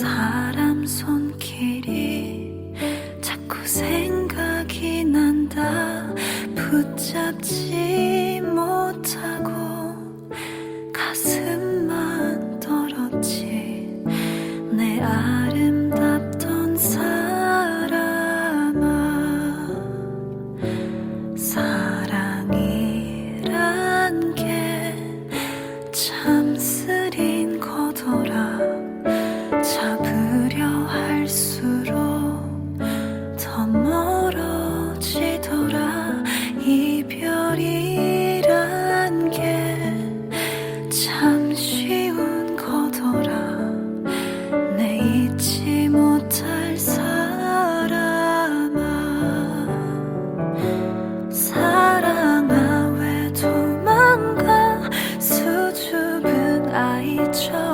사람 손길이 자꾸 생각이 난다. 붙잡지 못하고 가슴만 떨었지. 내 아름답던 사람아 사랑이란 게참 着